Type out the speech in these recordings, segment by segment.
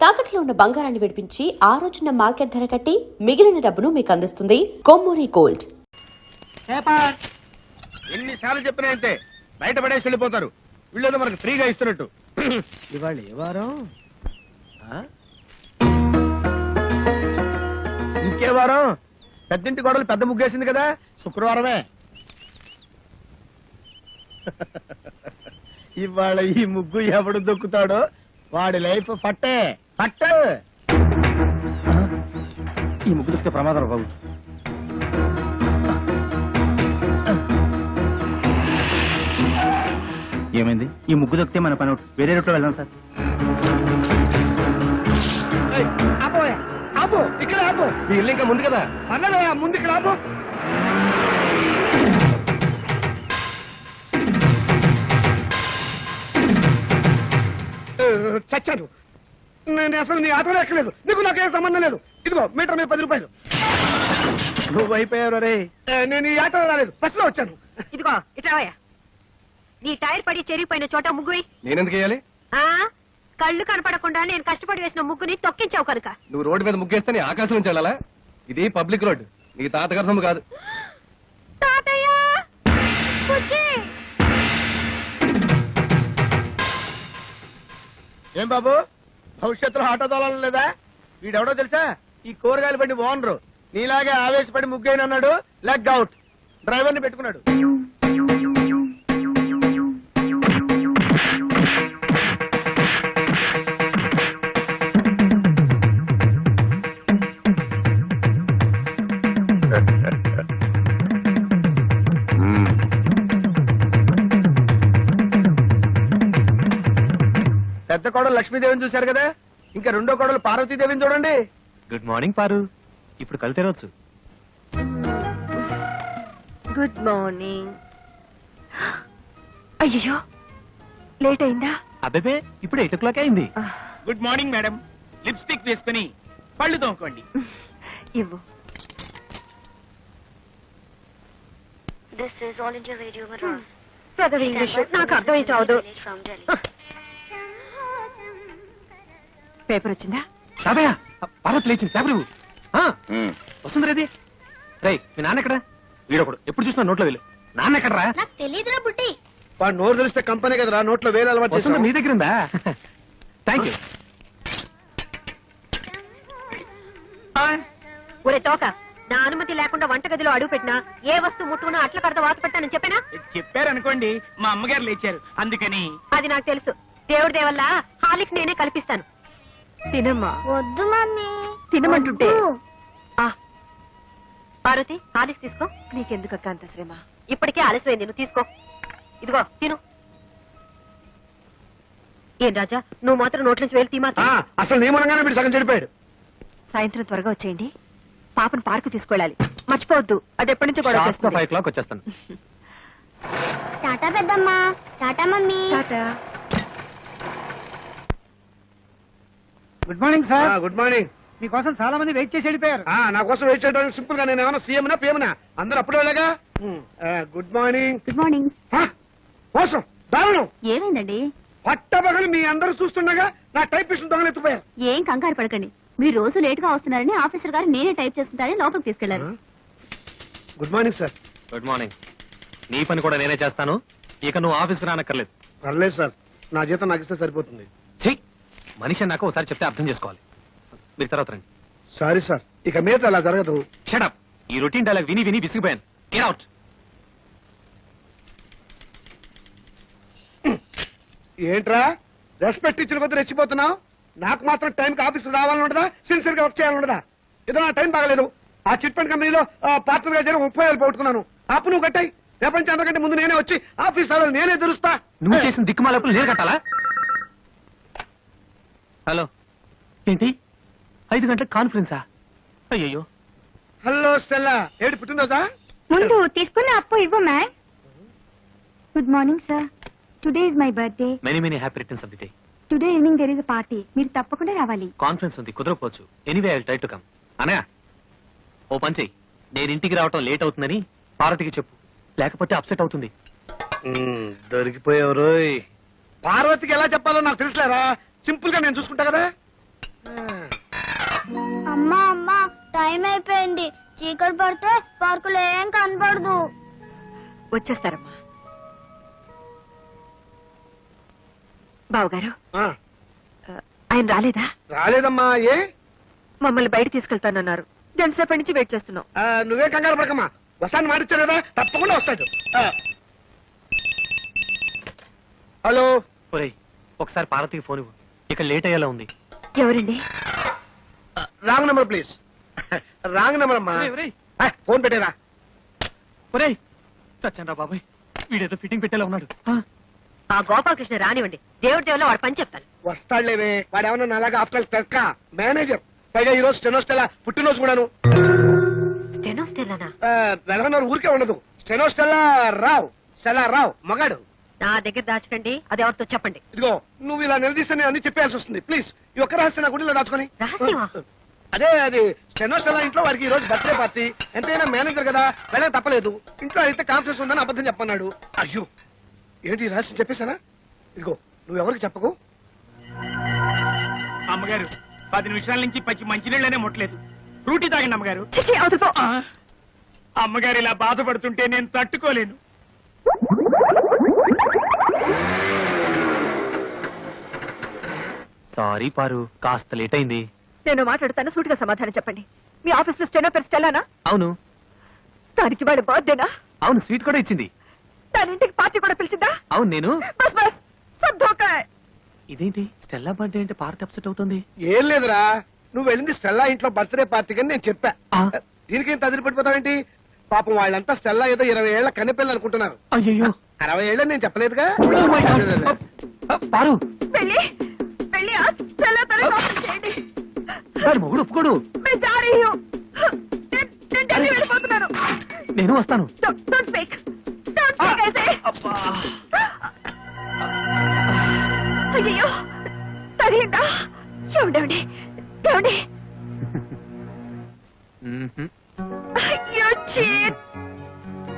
తాకట్లో ఉన్న బంగారాన్ని విడిపించి ఆ రోజున మార్కెట్ ధర కట్టి మిగిలిన డబ్బును మీకు అందిస్తుంది కొమ్మూరి గోల్డ్. ఎన్నిసార్లు చెప్పినా అంతే బయట పడేసి వెళ్ళిపోతారు. వీళ్ళేదో మనకు ఫ్రీగా ఇస్తున్నట్టు. ఇవాళ ఏ వారం? ఆ? ఇంకే వారం? పెద్దింటి గొడవలు పెద్ద ముగ్గేసింది కదా శుక్రవారమే. ఇవాళ ఈ ముగ్గు ఎవడు దొక్కుతాడో వాడి లైఫ్ ఫట్టే. ఫట్టే ఈ ముగ్గు దొక్కితే ప్రమాదం బాబు. ఏమైంది? ఈ ముగ్గు దొక్కితే మన పని. వేరే రూట్లో వెళ్దాం సార్. ఆపు ఇక్కడ ఆపు. మీ ఇల్లు ఇంకా ముందు కదా? అన్నలే ముందు ఇక్కడ ఆపు. చచ్చాను. నేను అసలు నీ ఆటోలో ఎక్కలేదు. నీకు నాకేం సంబంధం లేదు. ఇదిగో మీటర్ మీద పది రూపాయలు. నువ్వు అయిపోయావు రే నేను ఈ ఆటోలో రాలేదు. బస్సులో వచ్చాను. ఇదిగో ఇట్రావయ్యా నీ టైర్ పడి చెరిగిపోయిన చోట ముగ్గువి నేనెందుకు వేయాలి? ఆ కళ్ళు కనపడకుండా నేను కష్టపడి వేసిన ముగ్గుని తొక్కించావు కనుక. నువ్వు రోడ్డు మీద ముగ్గేస్తే నీ ఆకాశం నుంచి వెళ్ళాలా? ఇది పబ్లిక్ రోడ్ నీ తాతగారి సొమ్ము కాదు! ఏం బాబు? భవిష్యత్తులో ఆటో తోలాలి లేదా? వీడెవడో తెలుసా? ఈ కూరగాయలు బండి ఓనరు. నీలాగే ఆవేశపడి ముగ్గైన అన్నాడు లెగ్ అవుట్ డ్రైవర్ని పెట్టుకున్నాడు. పెద్ద కోడలు లక్ష్మీదేవిని చూశారు కదా? ఇంకా రెండో కోడలు పార్వతీదేవిని చూడండి. గుడ్ మార్నింగ్ పారు ఇప్పుడు కళ్ళు తెరవచ్చు. గుడ్ మార్నింగ్ అయ్యో లేట్ అయిందా? అబ్బే ఇప్పుడు ఎయిట్ ఓ క్లాక్ అయింది గుడ్ మార్నింగ్ మేడం లిప్స్టిక్ వేసుకుని పళ్ళు తోముకోండి. ఇవ్వు. This is All India Radio Madras. పెదవి ఇంగ్లీష్ నాకు అర్థమై చావదు. పేపర్ వచ్చిందా? తాతయ్య పార్వతి లేచింది. పేపర్ ఇవ్వు. ఆ, వస్తుంది రేది రై మీ నాన్న ఎక్కడ? వీడొకడు. ఎప్పుడు చూసినా నోట్లో వెళ్ళు నాన్న ఎక్కడరా? నాకు తెలియదురా బుట్టి వాడు నోరు తెలిస్తే కంపెనీ కదరా నోట్లో వేలు అలవాటు వస్తుంది. నీ దగ్గర ఉందా? థ్యాంక్ యూ ఒరే తోక నా అనుమతి లేకుండా వంటగదిలో అడుగు పెట్టినా ఏ వస్తువు ముట్టుకున్నా అట్ల కడత వాత పెట్టానని చెప్పానా? చెప్పారనుకోండి మా అమ్మగారు లేచారు అందుకని. అది నాకు తెలుసు. దేవుడి దేవల్ల హాలిక్స్ నేనే కల్పిస్తాను. తినమ్మా. వద్దు మమ్మీ. తినమంటుంటే. ఆ. పార్వతి తీసుకో. నీకెందుకు అక్క అంత శ్రమ? ఇప్పటికే ఆలస్యమైంది నువ్వు తీసుకో. ఇదిగో తిను. ఏం రాజా నువ్వు మాత్రం నోట్ల నుంచి వెళ్ళి తీమా ఆ, అసలు సగం చెడిపోయాడు. సాయంత్రం త్వరగా వచ్చేయండి. పాపను పార్కు తీసుకెళ్ళాలి. మర్చిపోవద్దు. అది ఎప్పటి నుంచో గొడవ ఫైవ్ క్లాక్ వచ్చేస్తాను. టాటా పెద్దమ్మా tata mummy. Tata. Good morning sir good morning మీకోసం చాలా మంది వెయిట్ చేసి వెళ్ళిపోయారు. నా కోసం వెయిట్ చేయడానికి సింపుల్గా నేను ఏమైనా సీఎం నా పిఎం నా? అందరూ అప్పుడే వెళ్ళగా? గుడ్ మార్నింగ్ గుడ్ మార్నింగ్ మోసం దారుణం. ఏమైందండి? పట్టబగలు మీ అందరూ చూస్తుండగా నా టైపిస్ట్ దొంగలెత్తిపోయారు ఏం కంగారు పడకండి. మీరు రోజు లేట్గా వస్తున్నారని ఆఫీసర్ గారు నేనే టైప్ చేసుకుంటారని లోపలికి తీసుకెళ్ళారు. Good morning sir good morning నీ పని కూడా నేనే చేస్తాను. ఇక నువ్వు ఆఫీస్కి రానక్కర్లేదు. పర్లేదు సార్ నా జీతం నాకు ఇస్తే సరిపోతుంది. మనిషి అన్నాక ఒకసారి చెప్తే అర్థం చేసుకోవాలి. మీరు తర్వాత రండి. Sorry sir. ఇక మీద అలా జరగదు. షడప్ ఈ రొటీన్ డైలాగ్ విని విని విసిగిపోయాను. గెట్ అవుట్ ఏంట్రా? రెస్పెక్ట్ ఇచ్చిన కొద్ది రెచ్చిపోతున్నావు? నాకు మాత్రం టైంకి ఆఫీస్ రావాలని ఉండదా? సిన్సియర్గా వర్క్ చేయాలని ఉండదా? ఏదో నా టైం బాగలేదు. ఆ చిట్ ఫండ్ కంపెనీలో పార్ట్నర్గా చేరి ముప్పై వేలు పోగొట్టుకున్నాను. అప్పు నువ్వు కట్టాయి. ప్రపంచం అందరికంటే ముందు నేనే వచ్చి ఆఫీస్ రావాలి నేనే తెరుస్తా. నువ్వు చేసిన దిక్కుమాలప్పుడు నేను కట్టాలా? హలో. ఏంటి? ఐదు గంటలకు కాన్ఫరెన్సా అయ్యయ్యో. Hello Stella. ఏడు పుట్టినరోజా? ముందు తీసుకున్న అప్పు ఇవ్వు ma'am. Good morning sir today is my birthday many many happy returns of the day today evening there is party మీరు తప్పకుండా రావాలి. కాన్ఫరెన్స్ ఉంది కుదరకపోవచ్చు. Anyway I try to come Anaya ఓ పని చెయ్యి. నేను ఇంటికి రావటం లేట్ అవుతుందని పార్వతికి చెప్పు. లేకపోతే అప్సెట్ అవుతుంది. దొరికిపోయావు రోయ్. పార్వతికి ఎలా చెప్పాలో నాకు తెలుసులేరా? సింపుల్గా నేను చూసుకుంటా కదా? అమ్మా అమ్మా టైం అయిపోయింది. చీకటి పడితే పార్కులో ఏం కనపడదు. వచ్చేస్తారమ్మా. బావగారు ఆ, ఆయన రాలేదా? రాలేదమ్మా ఏ? మమ్మల్ని బయట తీసుకెళ్తానన్నారు. ఎంతసేపటి నుంచి వెయిట్ చేస్తున్నావు నువ్వే కంగారు పడకమ్మా. వస్తాను మాటిచ్చారు కదా? తప్పకుండా వస్తాడు హలో. ఒకసారి పార్వతికి ఫోన్ ఇవ్వు. ఇక లేట్ అయ్యేలా ఉంది. ఎవరండి? Wrong number please. Wrong number అమ్మా ఒరేయ్, ఒరేయ్. ఆ, ఫోన్ పెట్టేరా. ఒరేయ్ చచ్చాను రా బాబాయ్. వీడేదో ఫిట్టింగ్ పెట్టేలా ఉన్నాడు. ఆ, ఆ గోపాలకృష్ణ రానివ్వండి. దేవుడి దేవులో వాడు పని చెప్తాను వస్తాడులేవే. వాడు ఏమన్నా అలాగా ఆఫ్టర్ టెక్క మేనేజర్. పైగా ఈ రోజు స్టెనోస్టెలా పుట్టినరోజు కూడాను. స్టెనోస్టెల్లానా ఆ, వెలగనూరు ఊరికే ఉండదు. స్టెనోస్టెలా రావు. స్టెలా రావు. మగాడు. నా దగ్గర దాచకండి అది ఎవరితో చెప్పండి. ఇదిగో నువ్వు ఇలా నిలదీస్తే నేను అన్ని చెప్పాల్సి వస్తుంది. ప్లీజ్ ఈ ఒక్క రహస్యం నా గుడిలో దాచుకొని. రహస్యమా? అదే అది స్టెనోస్టెలా ఇంట్లో వాడికి ఈ రోజు బర్త్డే పార్టీ. ఎంతైనా మేనేజర్ కదా వెళ్ళక తప్పలేదు. ఇంట్లో అయితే కాన్ఫరెన్స్ ఉందని అబద్ధం చెప్పన్నాడు అయ్యో ఏంటి రహస్యం చెప్పేశానా? ఇదిగో నువ్వు ఎవరికి చెప్పకు? అమ్మగారు పది నిమిషాల నుంచి పచ్చి మంచినీళ్ళనే ముట్టలేదు. ఫ్రూటీ తాగండి అమ్మగారు. చిచి అవతల పో. ఆ, అమ్మగారు ఇలా బాధపడుతుంటే నేను తట్టుకోలేను. సారీ పారు కాస్త లేట్ అయింది. నేను మాట్లాడుతాను సూటిగా సమాధానం చెప్పండి. మీ ఆఫీస్లో స్టెనో పేరు స్టెల్లానా అవును. దానికి వాడు బర్త్డేనా? అవును స్వీట్ కూడా ఇచ్చింది. దాని ఇంటికి పార్టీ కూడా పిలిచిందా? అవును నేను. బస్ బస్. సబ్ ధోకా హై. ఇదేంటి? స్టెల్లా బర్త్డే అంటే పార్టీ అప్సెట్ అవుతుంది. ఏం లేదురా. నువ్వు వెళ్ళింది స్టెల్లా ఇంట్లో బర్త్డే పార్టీకి అని నేను చెప్పా. ఆ. దీనికేం తదిరి పడిపోతావేంటి? పాపం వాళ్ళంతా స్టెల్లా ఏదో ఇరవై ఏళ్ళ కన్నెపిల్లలు అనుకుంటున్నారు. అయ్యో అరవై ఏళ్ళని నేను చెప్పలేదుగా. పారు వెళ్ళి ఆ స్టెల్లా తల ఓపెన్ చేయండి మూర్ఖుడు నేను వస్తాను. Ah,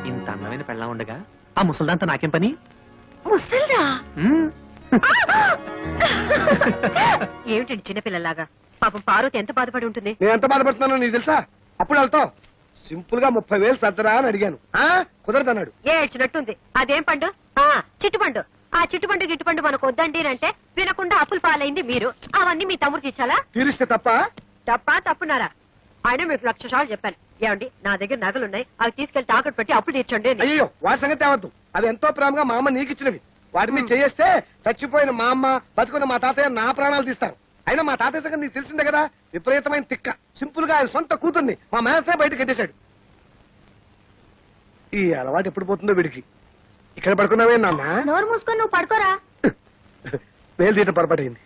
ఇంత అందమైన పెళ్ళా ఉండగా ఆ ముసల్దాంత నాకేం పని? ముసల్దా? ఏమిటండి చిన్నపిల్లలాగా? పాపం పార్వతి ఎంత బాధపడి ఉంటుంది? నేను ఎంత బాధపడుతున్నానో నీకు తెలుసా? అప్పుడు వెళ్తావు సింపుల్గా ముప్పై వేలు సర్దరా అని అడిగాను. ఆ? కుదరదన్నాడు. ఏడ్చినట్టుంది. అదేం పండు? ఆ చిట్టుపండు. ఆ చిట్టుపండు గిట్టుపండు మనకు వద్దండి అంటే వినకుండా అప్పులు పాలైంది మీరు. అవన్నీ మీ తమ్ముడు ఇచ్చాలా? తీరిస్తే తప్ప? తప్పా తప్పున్నారా? ఆయన మీకు లక్ష సార్లు చెప్పాను. ఏమండి నా దగ్గర నగలున్నాయి. అవి తీసుకెళ్ళి తాకట్టు పెట్టి అప్పులు తీర్చండి అని. అయ్యో వాటి సంగతి తేవద్దు. అవి ఎంతో ప్రేమగా మా అమ్మ నీకు ఇచ్చినవి. వాటి మీద చేస్తే చచ్చిపోయిన మా అమ్మ బతుకున్న మా తాతయ్య నా ప్రాణాలు తీస్తారు. అయినా మా తాతయ్య సంగతి నీకు తెలిసిందే కదా? విపరీతమైన తిక్క. సింపుల్గా ఆయన సొంత కూతుర్ని మా మేనసే బయట కట్టేశాడు. ఈ అలవాటు ఎప్పుడు పోతుందో వీడికి. ఇక్కడ పడుకున్నావే నాన్న? నోరు మూసుకొని నువ్వు పడుకోరా. వేలు తీయటం పొరపాటైంది.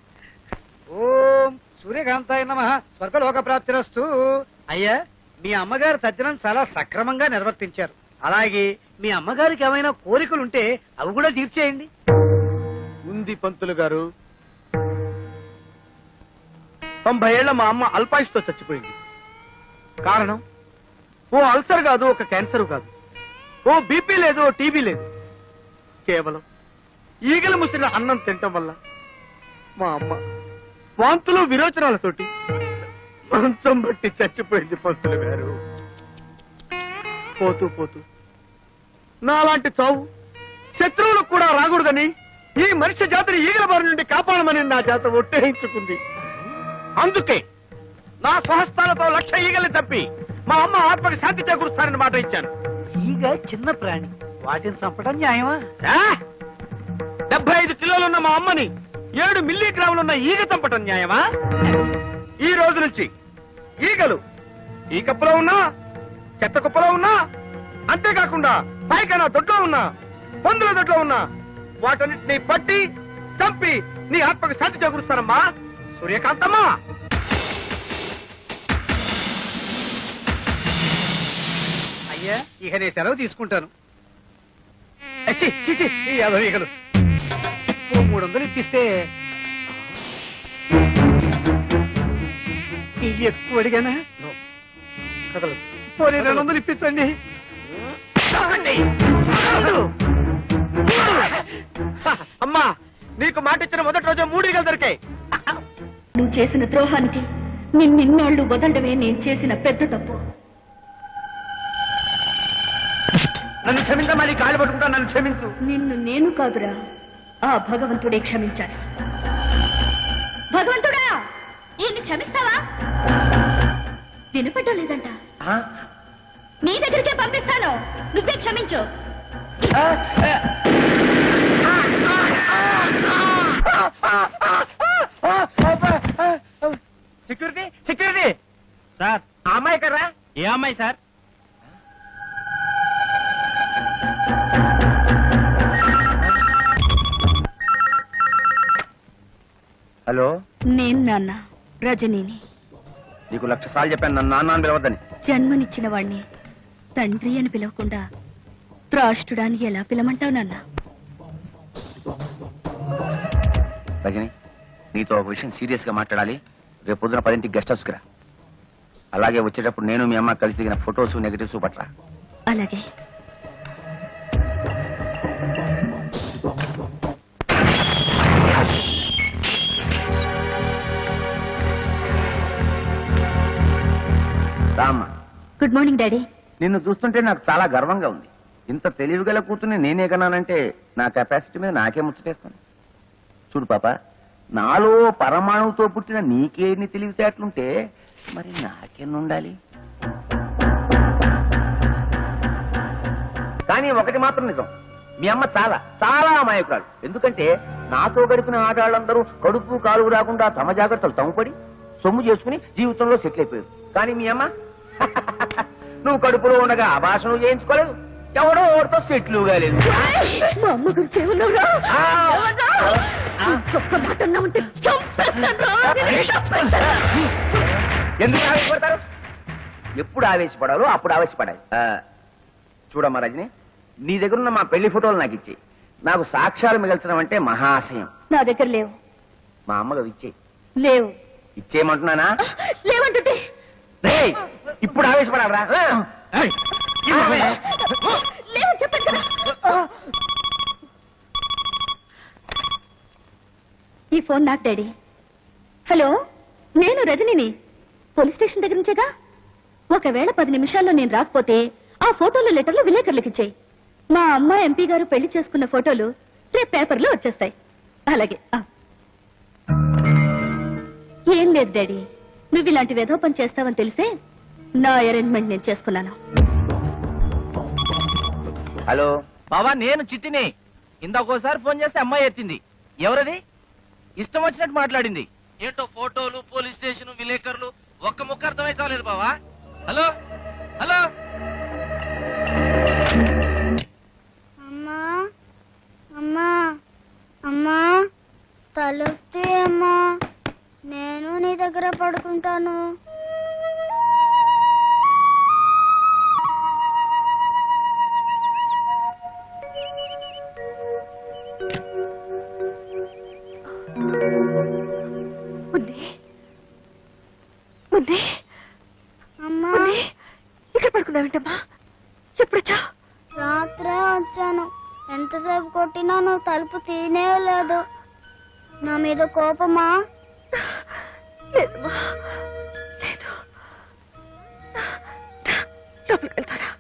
ఓం సూర్యకాంతాయ నమ. స్వర్గలోక ప్రాప్తిరస్తు అయ్యా మీ అమ్మగారు తద్దినం చాలా సక్రమంగా నిర్వర్తించారు. అలాగే మీ అమ్మగారికి ఏమైనా కోరికలుంటే అవి కూడా తీర్చేయండి. ఉంది పంతులు గారు. తొంభై ఏళ్ళ మా అమ్మ అల్పాయుష్తో చచ్చిపోయింది. కారణం ఓ అల్సర్ కాదు ఒక క్యాన్సర్ కాదు. ఓ బీపీ లేదు ఓ టీబీ లేదు. కేవలం ఈగలు ముసిన అన్నం తినటం వల్ల మా అమ్మ వాంతులు విరోచనాలతోటి మంచం బట్టి చచ్చిపోయింది పంతులు గారు. పోతూ పోతూ నాలాంటి చావు శత్రువులకు కూడా రాకూడదని ఈ మనిషి జాతిని ఈగల బారి నుండి కాపాడమని నా జాత ఒట్టేయించుకుంది. అందుకే నా స్వహస్తాలతో లక్ష ఈగల్ని తప్పి మా అమ్మ ఆత్మకి శాంతి చేకూరుస్తానని మాట ఇచ్చాను. ఈగ చిన్న ప్రాణి. వాటిని చంపడం న్యాయమా? డెబ్బై ఐదు కిలోలున్న మా అమ్మని ఏడు మిల్లీగ్రాములున్న ఈగ చంపటం న్యాయమా? ఈ రోజు నుంచి ఈగలు ఈ కప్పులో ఉన్నా చెత్త కుప్పలో ఉన్నా అంతేకాకుండా పైకైనా దొడ్లో ఉన్నా పందుల దొడ్లో ఉన్నా వాటన్నిటిని పట్టి చంపి నీ ఆత్మకు శాంతి చేకూరుస్తానమ్మా. సూర్యకాంతమ్మా! అయ్యా ఇక నేను సెలవు తీసుకుంటాను. యాదవ మూడు వందలు ఇప్పిస్తే. ఎక్కువ అడిగానా? కదలదు. పోనీ రెండు వందలు ఇప్పించండి అమ్మా! నీకు మాట ఇచ్చిన మొదటి రోజు మూడు ఈగలు దొరికాయి. నువ్వు చేసిన ద్రోహానికి నిన్నెన్నాళ్ళు వదలడమే నేను చేసిన పెద్ద తప్పు. నన్ను క్షమించమని కాళ్ళు పట్టుకుంటా నన్ను క్షమించు. నిన్ను నేను కాదురా ఆ భగవంతుడే క్షమించాలి. భగవంతుడా ఈయన్ని క్షమిస్తావా? వినపడ్డం లేదంట నీ దగ్గరికే పంపిస్తాను. నువ్వే క్షమించు. Security security. సార్. ఆ అమ్మాయి కర్రా ఏ అమ్మాయి సార్? హలో? నేను నాన్న రజనీని. నీకు లక్ష సార్లు చెప్పాను నన్ను నాన్న అని పిలవద్దని. జన్మనిచ్చిన వాణ్ణి తండ్రి అని పిలవకుండా త్రాష్టుడాన్ని ఎలా పిలమంటావు నాన్న? రజని నీతో ఒక విషయం సీరియస్గా మాట్లాడాలి. రేపు పొద్దున పదింటికి గెస్ట్ హౌస్కి రా. అలాగే వచ్చేటప్పుడు నేను మీ అమ్మ కలిసి దిగిన ఫొటోస్ నెగటివ్స్ పట్రా అలాగే. రామ్మా. Good morning daddy. నిన్ను చూస్తుంటే నాకు చాలా గర్వంగా ఉంది. ఇంత తెలివిగల కూతుర్ని నేనే కన్నానంటే నా కెపాసిటీ మీద నాకే ముచ్చటేస్తాను చూడు పాప నాలో పరమాణువుతో పుట్టిన నీకే ఎన్ని తెలివితేటలుంటే మరి నాకెన్నుండాలి కానీ ఒకటి మాత్రం నిజం. మీ అమ్మ చాలా చాలా అమాయకురాలు. ఎందుకంటే నాతో గడిపిన ఆడాళ్ళందరూ కడుపు కాలువ రాకుండా తమ జాగ్రత్తలు తమ్ముపడి సొమ్ము చేసుకుని జీవితంలో సెటిల్ అయిపోయారు. కానీ మీ అమ్మ నువ్వు కడుపులో ఉండగా అభాషణ చేయించుకోలేదు. ఎవడో ఓడితో సెటిల్ కాలేదు మా అమ్మ గురించి ఏమన్నావురా? ఒక్క మాట. ఎందుకు ఆవేశపడతారు? ఎప్పుడు ఆవేశపడాలో అప్పుడు ఆవేశపడాలి. ఆ, చూడమ్మా రజని నీ దగ్గర ఉన్న మా పెళ్ళి ఫోటోలు నాకు ఇచ్చేయి. నాకు సాక్ష్యాలు మిగల్చడం అంటే మహాశయం నా దగ్గర లేవు. మా అమ్మగా ఇచ్చేయి. లేవు. ఇచ్చేయమంటున్నానా? లేవంటుంటే. రేయ్, ఇప్పుడు ఆవేశపడాలరా. లేవని చెప్పాను కదా. ఈ ఫోన్ నాకు డాడీ. హలో నేను రజనిని. పోలీస్ స్టేషన్ దగ్గర నుంచేగా? ఒకవేళ పది నిమిషాల్లో నేను రాకపోతే ఆ ఫోటోలు లెటర్లు విలేకరులకు ఇచ్చేయి. మా అమ్మ ఎంపీ గారు పెళ్ళి చేసుకున్న ఫోటోలు రేపు పేపర్లో వచ్చేస్తాయి. అలాగే. ఏం లేదు డాడీ. నువ్వు ఇలాంటి వెధో పని చేస్తావని తెలిసే నా అరేంజ్మెంట్ నేను చేసుకున్నాను. హలో. బావా నేను చిట్టిని. ఇందాకోసారి ఫోన్ చేస్తే అమ్మాయి ఎత్తింది. ఎవరది? ఇష్టం వచ్చినట్టు మాట్లాడింది. ఏంటో ఫోటోలు పోలీస్ స్టేషన్ విలేకరులు? ఒక్క ముక్క అర్థమై చాలేదు బావా. హలో? హలో? అమ్మా అమ్మా అమ్మా తలుపుతీ అమ్మా. నేను నీ దగ్గర పడుకుంటాను. పడుకున్నావేంటమ్మా ఎప్పుడొచ్చా? రాత్రే వచ్చాను. ఎంతసేపు కొట్టినా నువ్వు తలుపు తీనే లేదు నా మీద కోపమా? లేదమ్మా. లేదు. లోపలికి వెళ్తారా?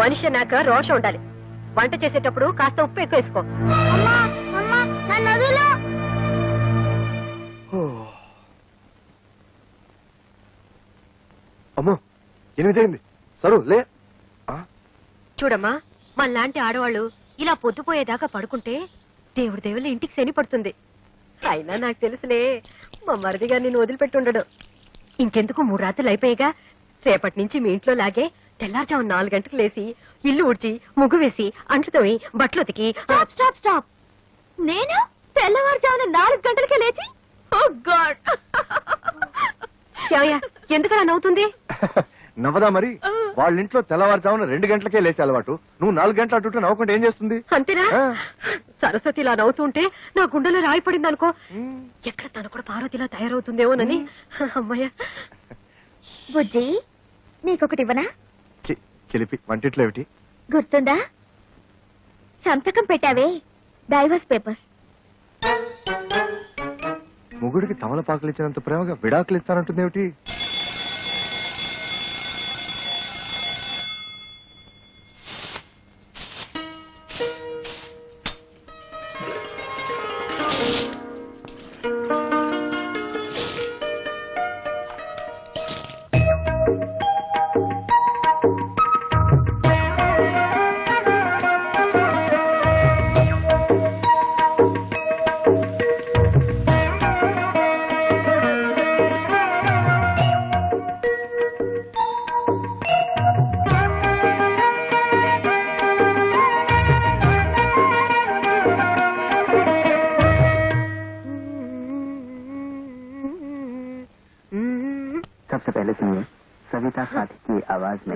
మనిషి అన్నాక రోషం ఉండాలి. వంట చేసేటప్పుడు కాస్త ఉప్పు ఎక్కువ వేసుకో. అమ్మా అమ్మా నన్ను వదిలు. ఎనిమిదైంది. సరు లే. చూడమ్మా మనలాంటి ఆడవాళ్ళు ఇలా పొద్దుపోయేదాకా పడుకుంటే దేవుడి దేవుళ్ళ ఇంటికి శని పడుతుంది. అయినా నాకు తెలుసులే మా మరిదిగా నేను వదిలిపెట్టుండడు. ఇంకెందుకు మూడు రాత్రులు అయిపోయాగా రేపటి నుంచి మీ ఇంట్లో లాగే తెల్లారుజాము నాలుగు గంటలకు లేసి ఇల్లు ఊడ్చి ముగ్గు వేసి అంట్లు తోమి బట్టలు ఉతికి. Stop stop stop. నేను? తెల్లవారుజామున నాలుగు గంటలకే లేచి? Oh god. ఏమయ్యా, ఎందుకలా నవ్వుతుంది? నవ్వదా మరి? వాళ్ళ ఇంట్లో తెల్లవారుజామున రెండు గంటలకే లేచే అలవాటు. నువ్వు నాలుగు గంటల అటు ఇటు నవ్వకుండా ఏం చేస్తుంది? అంతేనా. సరస్వతి ఇలా నవ్వుతుంటే నా గుండెలో రాయి పడింది అనుకో ఎక్కడ తను కూడా పార్వతిలా తయారవుతుందేమోనని? అమ్మయ్య. బుజ్జి నీకొకటి ఇవ్వనా? చి, చిలిపి వంటిట్లో ఏమిటి? గుర్తుందా? సంతకం పెట్టావే డైవర్స్ పేపర్స్. మొగుడికి తమలపాకులు ఇచ్చినంత ప్రేమగా విడాకులు ఇస్తానంటుంది ఏమిటి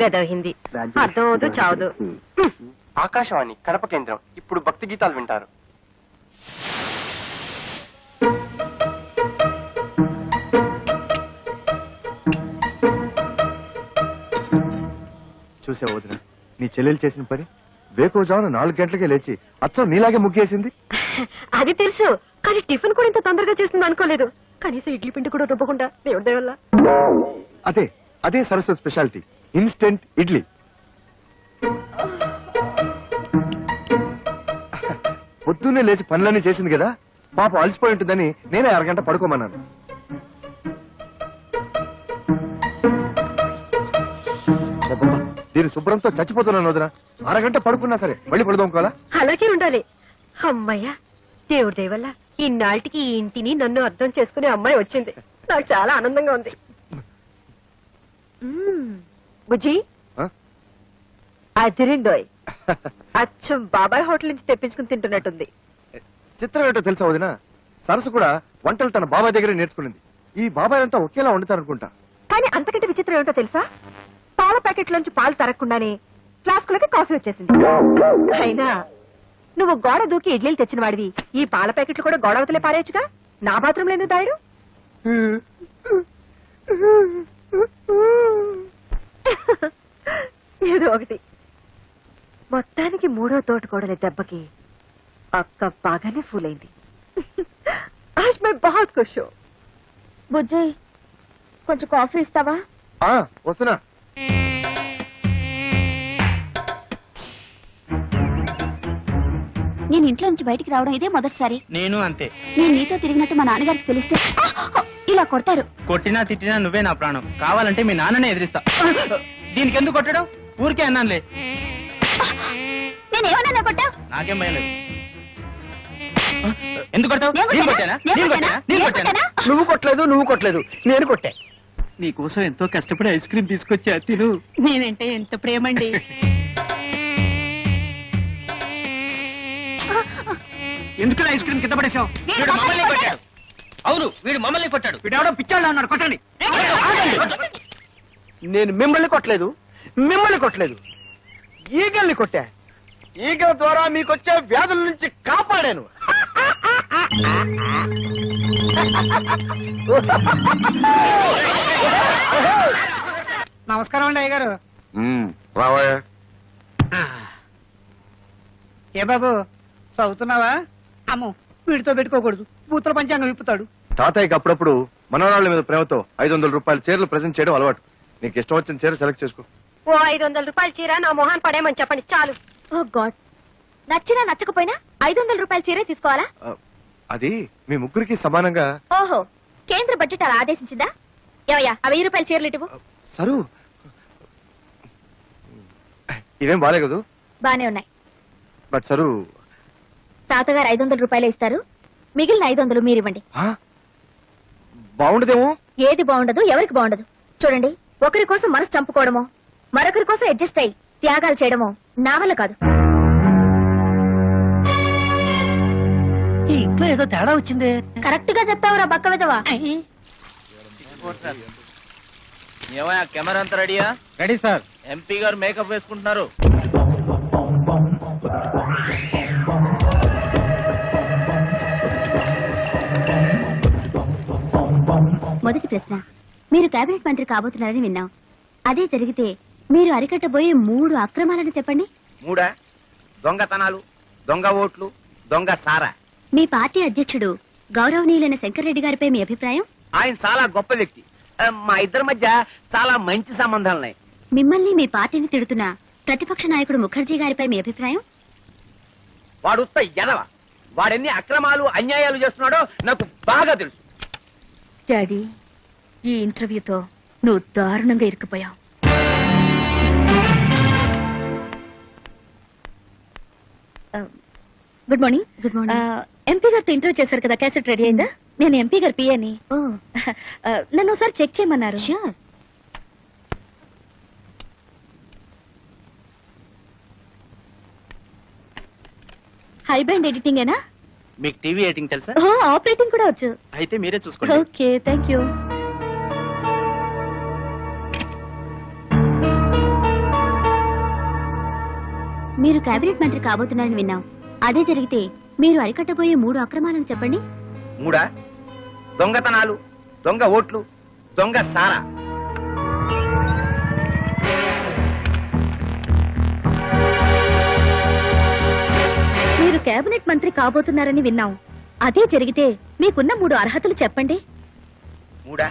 గదో హిందీ. అర్థం అవదు చావదు. ఆకాశవాణి కడప కేంద్రం. ఇప్పుడు భక్తి గీతాలు వింటారు. చూసావు వదిన? నీ చెల్లెలు చేసిన పని? వేకోజామున నాలుగు గంటలకే లేచి అచ్చం నీలాగే ముగ్గేసింది? అది తెలుసు. కానీ టిఫిన్ కూడా ఇంత తొందరగా చేస్తుంది అనుకోలేదు కనీసం ఇడ్లీ పిండి కూడా రుబ్బకుండా దేవుడి వల్ల. అదే అదే సరస్వతి స్పెషాలిటీ. ఇన్స్టెంట్ ఇడ్లీ. పొద్దున్నే లేచి పనులన్నీ చేసింది కదా పాప అలసిపోయి ఉంటుందని నేనే అరగంట పడుకోమన్నాను. దీని శుభ్రంతో చచ్చిపోతున్నాను వదిన. అరగంట పడుకున్నా సరే మళ్ళీ పడుదోముకోవాలా అలాగే ఉండాలి. అమ్మయ్యా దేవుడి దయ ఈ ఇన్నాళ్ళకి ఈ ఇంటిని నన్ను అర్థం చేసుకునే అమ్మాయి వచ్చింది. నాకు చాలా ఆనందంగా ఉంది. బుజ్జి? అదిరిందోయ్. అచ్చం బాబాయ్ హోటల్ నుంచి తెప్పించుకుని తింటున్నట్టుంది. చిత్రం ఏంటో తెలుసా వదిన? సరస్సు కూడా వంటలు తన బాబాయ్ దగ్గరే నేర్చుకునింది. ఈ బాబాయ్ అంతా ఒకేలా వండుతారనుకుంటా. కానీ అంతకంటే విచిత్రం ఏమిటో తెలుసా? పాల ప్యాకెట్ లోంచి పాలు తరగకుండానే ఫ్లాస్కులకి కాఫీ వచ్చేసింది. అయినా నువ్వు గోడ దూకి ఇడ్లీలు తెచ్చిన వాడివి ఈ పాల ప్యాకెట్లు కూడా గోడ అవతలే పారేయచ్చుగా? నా బాత్రూంలో ఎందుకు దాయడు? ఏదో ఒకటి. మొత్తానికి మూడో తోట కోడలి దెబ్బకి అక్క బాగానే ఫూల్ అయింది ఆజ్ మై బాత్ ఖుష్ హూ. బుజ్జి కొంచెం కాఫీ ఇస్తావా? ఆ వస్తున్నా. నేను ఇంట్లో నుంచి బయటికి రావడం ఇదే మొదటిసారి. నేను అంతే. నేను నీతో తిరిగినట్టు మా నాన్నగారికి తెలిస్తే. ఇలా కొడతారు. కొట్టినా తిట్టినా నువ్వే నా ప్రాణం. కావాలంటే మీ నాన్ననే ఎదిరిస్తా. దీనికి ఎందుకు కొట్టడం? ఊరికే అన్నానులే. నేను ఏమన్నా కొట్టా? నాకేం భయం లేదు. ఎందుకు కొడతావు? నేను నేను కొట్టానా? కొట్టానా? నేను నేను కొట్టానా? కొట్టానా? నేను నేను కొట్టానా? కొట్టానా? నువ్వు కొట్టలేదు నువ్వు కొట్టలేదు. నేను కొట్టా. నీ కోసం ఎంతో కష్టపడి ఐస్ క్రీమ్ తీసుకొచ్చా తిను. నేనంటే ఎంత ప్రేమండి. ఎందుకు ఐస్ క్రీమ్ కింద పడేసావు అవును వీడు మమ్మల్ని కొట్టాడు. వీడెవడో పిచ్చాడు అన్నాడు కొట్టండి. నేను మిమ్మల్ని కొట్టలేదు మిమ్మల్ని కొట్టలేదు. ఈగల్ని కొట్టా. ఈగల ద్వారా మీకు వచ్చే వ్యాధుల నుంచి కాపాడాను. నమస్కారం అండి అయ్యగారు. రావయ్య. ఏ బాబు చదువుతున్నావా? అమ్మో వీడితో పెట్టుకోకూడదు. పూతల పంచాంగం విప్పుతాడు. తాతయ్యకి అప్పుడప్పుడు మనవరాళ్ళ మీద ప్రేమతో ఐదు వందల రూపాయల చీరలు ప్రెజెంట్ చేయడం అలవాటు. నీకు ఇష్టం వచ్చిన చీర సెలెక్ట్ చేసుకో. ఓ ఐదు వందల రూపాయల చీర నా మొహాన్ పడేయమని చెప్పండి చాలు. Oh god. నచ్చినా నచ్చకపోయినా ఐదు వందల రూపాయల చీరే తీసుకోవాలా? అది మీ ముగ్గురికి సమానంగా. ఓహో కేంద్ర బడ్జెట్ అలా ఆదేశించిందా? ఏవయ్యా ఆ వెయ్యి రూపాయల చీరలు ఇటువు. సరు. ఇవేం బాలే కదూ? బానే ఉన్నాయి. బట్ సరు. తాతగారు ఐదు వందల రూపాయలే ఇస్తారు. మిగిలిన ఐదు వందలు మీరివ్వండి. ఆ? బాగుండదేమో? ఏది బాగుండదు ఎవరికి బాగుండదు. చూడండి ఒకరి కోసం మనసు చంపుకోవడమో మరొకరి కోసం అడ్జస్ట్ అయ్యి త్యాగాలు చేయడమో నా వల్ల కాదు. ఈ ఇంట్లో ఏదో తేడా వచ్చింది. కరెక్ట్గా చెప్తావురా బక్క విధవా ఏమయ్యా కెమెరా అంతా రెడీయా? Ready sir. ఎంపీ గారు మేకప్ వేసుకుంటున్నారు. మొదటి ప్రశ్న. మీరు కేబినెట్ మంత్రి కాబోతున్నారని విన్నాం. అదే జరిగితే మీరు అరికట్టబోయే మూడు అక్రమాలను చెప్పండి. మూడా? దొంగతనాలు దొంగ ఓట్లు దొంగ సారా. మీ పార్టీ అధ్యక్షుడు గౌరవనీయులైన శంకర్రెడ్డి గారిపై మీ అభిప్రాయం? ఆయన చాలా గొప్ప వ్యక్తి. మా ఇద్దరి మధ్య చాలా మంచి సంబంధాలున్నాయి మిమ్మల్ని మీ పార్టీని తిడుతున్న ప్రతిపక్ష నాయకుడు ముఖర్జీ గారిపై మీ అభిప్రాయం? వాడు ఎదవ. వాడెన్ని అక్రమాలు అన్యాయాలు చేస్తున్నాడో నాకు బాగా తెలుసు. డాడీ ఈ ఇంటర్వ్యూతో నువ్వు దారుణంగా ఇరుక్కుపోయావు. Good morning. Good morning. MP గారితో ఇంటర్వ్యూ చేశారు కదా క్యాసెట్ రెడీ అయిందా? నేను ఎంపీ గారి పియని నన్ను ఒకసారి చెక్ చేయమన్నారు. హై బ్యాండ్ ఎడిటింగ్ ఏనా? మీకు టీవీ ఎయిటింగ్ తెలుసా? ఆపరేటింగ్ కూడా వచ్చు. అయితే మీరే చూసుకోండి. ఓకే థ్యాంక్ యూ మీరు కేబినెట్ మంత్రి కాబోతున్నారని విన్నాం. అదే జరిగితే మీరు అరికట్టబోయే మూడు అక్రమాలను చెప్పండి. మూడా? దొంగతనాలు దొంగ ఓట్లు దొంగ సారా. మీరు కేబినెట్ మంత్రి కాబోతున్నారని విన్నాం. అదే జరిగితే మీకున్న మూడు అర్హతలు చెప్పండి. మూడా?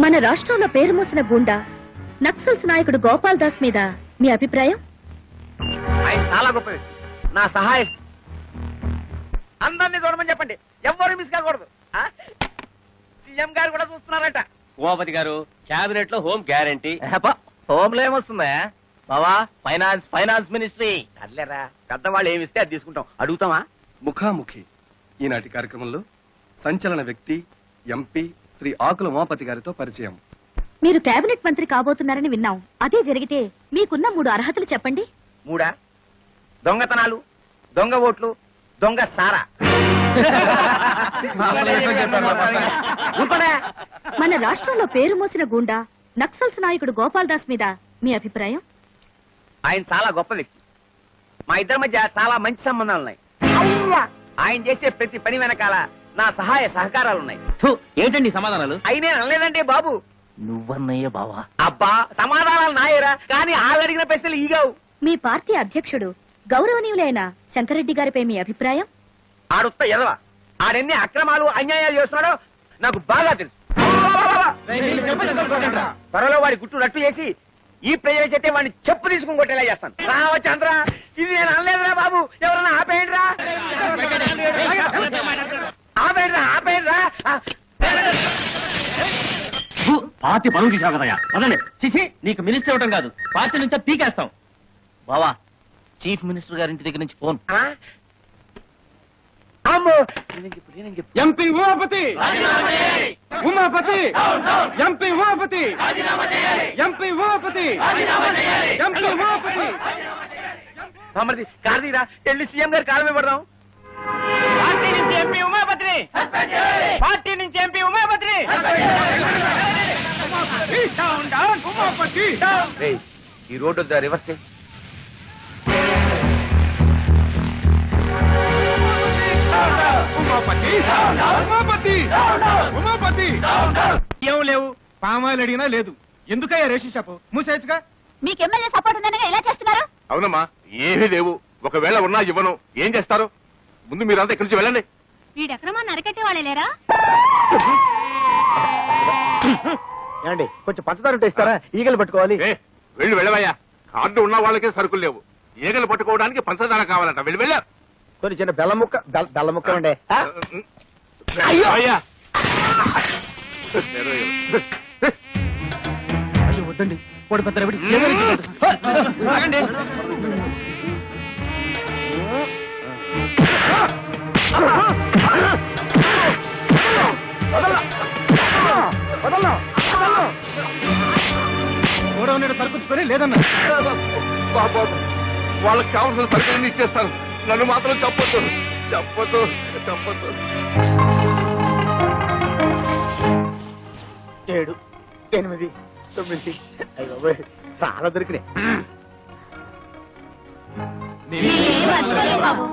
మన రాష్ట్రంలో పేరు మోసిన గుండా నక్సల్స్ నాయకుడు గోపాల్ దాస్ మీద మీ అభిప్రాయం? ఆయన చాలా గొప్ప వ్యక్తి. నా సహాయ అందరినీ చూడమని చెప్పండి. ఎవ్వరు మిస్ కాకూడదు. ఆ? సీఎం గారు కూడా చూస్తున్నారట. ఉమాపతి గారు క్యాబినెట్లో హోమ్ గ్యారంటీ. హోమ్లో ఏమొస్తుందా? బావా ఫైనాన్స్ ఫైనాన్స్ మినిస్ట్రీ. సర్లేరా పెద్దవాళ్ళు ఏమి ఇస్తే అది తీసుకుంటాం. అడుగుతామా ముఖాముఖి. ఈనాటి కార్యక్రమంలో సంచలన వ్యక్తి ఎంపీ శ్రీ ఆకుల ఉమాపతి గారితో పరిచయం. మీరు కేబినెట్ మంత్రి కాబోతున్నారని విన్నాం. అదే జరిగితే మీకున్న మూడు అర్హతలు చెప్పండి. మూడా? దొంగతనాలు దొంగ ఓట్లు దొంగ సారా. మన రాష్ట్రంలో పేరు మోసిన గుండా నక్సల్స్ నాయకుడు గోపాల్ దాస్ మీద మీ అభిప్రాయం? ఆయన చాలా గొప్ప వ్యక్తి. మా ఇద్దరి మధ్య చాలా మంచి సంబంధాలు ఉన్నాయి. ఆయన చేసే ప్రతి పని వెనకాల నా సహాయ సహకారాలు ఉన్నాయి. ఏంటండి సమాధానాలు? అయినే అనలేదంటే బాబు నువ్వన్నయ్య బావా. అబ్బా సమాధానాలు నాయరా కానీ వాళ్ళు అడిగిన ప్రశ్నలు ఈగావు. మీ పార్టీ అధ్యక్షుడు గౌరవనీయులైన శంకరెడ్డి గారిపై మీ అభిప్రాయం? ఆడుత్త ఎదవ? ఆడెన్ని అక్రమాలు అన్యాయాలు చేస్తున్నాడో నాకు బాగా తెలుసు. త్వరలో వాడి గుట్టు రట్టు చేసి ఈ ప్రజల చేతే వాడిని చెప్పు తీసుకుని కొట్టేలా చేస్తాను. రావ చంద్ర ఇది నేను అనలేదురా బాబు. ఎవరన్నా ఆపేయండి రా ఆపేయండి రా ఆపేయండి రా పార్టీ పరువు తీసావు కదయ్యా వదండి చిచి నీకు మినిస్టర్ ఇవ్వడం కాదు. పార్టీ నుంచే పీకేస్తాం. బావా చీఫ్ మినిస్టర్ గారి ఇంటి దగ్గర నుంచి phone. MP Umapathi! Umapathi! MP Umapathi! MP Umapathi! MP Umapathi! మమ్మల్ని కార్తీరా వెళ్ళి సీఎం గారి కాలం ఇవ్వడం పార్టీ నుంచి ఎంపీ ఉమాపతిని పార్టీ నుంచి ఎంపీ ఉమాపతిని రేయ్, ఈ రోడ్డు వద్ద? రివర్స్ చేయి. ఏం లేవు? పామాయిల్ అడిగినా లేదు. ఎందుకయ్యా రేషన్ షాపు? మూసేయచ్చుగా? మీకు ఎమ్మెల్యే సపోర్ట్ ఉందనగా ఎలా చేస్తున్నారు? అవునమ్మా ఏమీ లేవు. ఒకవేళ ఉన్నా ఇవ్వను. ఏం చేస్తారు? ముందు మీరంతా ఇక్కడి నుంచి వెళ్ళండి. వీడి అక్రమాన్ని అరకట్టే వాళ్ళే లేరా ఏమండి కొంచెం పంచదార ఉంటే ఇస్తారా? ఈగలు పట్టుకోవాలి. ఏ, వెళ్ళి వెళ్ళవయ్యా. కార్డు ఉన్న వాళ్ళకే సరుకులు లేవు. ఈగలు పట్టుకోవడానికి పంచదార కావాలంట. వెళ్ళి వెళ్ళా. కొన్ని చిన్న బెల్ల ముక్క బెల్ల- బెల్ల ముక్క ఉండే. అయ్యా! అయ్యో వద్దండి. వాడు పెద్ద రవిడి. ఆగండి. గోడౌన్ నీడ సరుకుచ్చుకొని లేదన్నా. బాబు వాళ్ళకి కావాల్సిన సరుకులన్నీ ఇచ్చేస్తాను. నన్ను మాత్రం చెప్పొద్దు. చెప్పొద్దు చెప్పొద్దు. ఏడు ఎనిమిది తొమ్మిది. అయ్యో చాలా దొరికినాయి. బాబు.